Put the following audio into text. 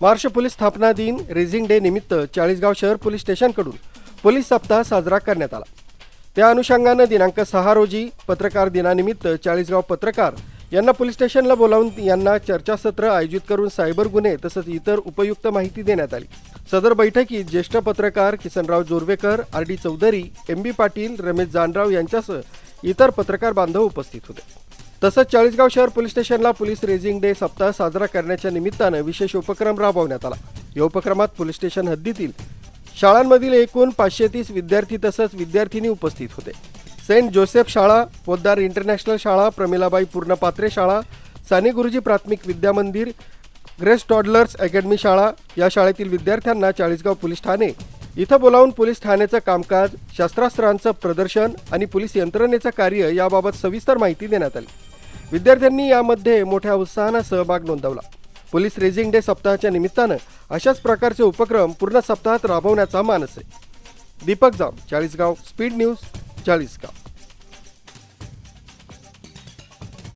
Maharashtra police स्थापना दिन raising day निमित्त चाळीसगाव शहर पोलीस स्टेशनकडून पोलीस सप्ताह साजरा करण्यात आला. त्या अनुषंगानं दिनांक सहा रोजी पत्रकार दिनानिमित्त चाळीसगाव पत्रकार यांना पोलीस स्टेशनला बोलावून यांना चर्चासत्र आयोजित करून सायबर गुन्हे तसंच इतर उपयुक्त माहिती देण्यात आली. सदर बैठकीत ज्येष्ठ पत्रकार Kisanrao Jorvekar R D Chaudhari M B Patil Ramesh Janrao यांच्यासह इतर पत्रकार बांधव उपस्थित होते. तसंच चाळीसगाव शहर पोलीस स्टेशनला पोलीस रेझिंग डे सप्ताह साजरा करण्याच्या निमित्तानं विशेष उपक्रम राबवण्यात आला. या उपक्रमात पोलीस स्टेशन हद्दीतील शाळांमधील एकूण पाचशे तीस विद्यार्थी तसंच विद्यार्थिनी उपस्थित होते. सेंट जोसेफ शाळा पोद्दार इंटरनॅशनल शाळा प्रमिलाबाई पूर्णपात्रे शाळा साने गुरुजी प्राथमिक विद्यामंदिर ग्रेस टॉडलर्स अकॅडमी शाळा या शाळेतील विद्यार्थ्यांना चाळीसगाव पोलीस ठाणे इथं बोलावून पोलीस ठाण्याचं कामकाज शस्त्रास्त्रांचं प्रदर्शन आणि पोलीस यंत्रणेचं कार्य याबाबत सविस्तर माहिती देण्यात आली. विद्यार्थ्यांनी यामध्ये मोठ्या उत्साहानं सहभाग नोंदवला. पोलीस रेझिंग डे सप्ताहाच्या निमित्तानं अशाच प्रकारचे उपक्रम पूर्ण सप्ताहात राबवण्याचा मानस आहे. Deepak Jam Chalisgaon speed news Chalisgaon.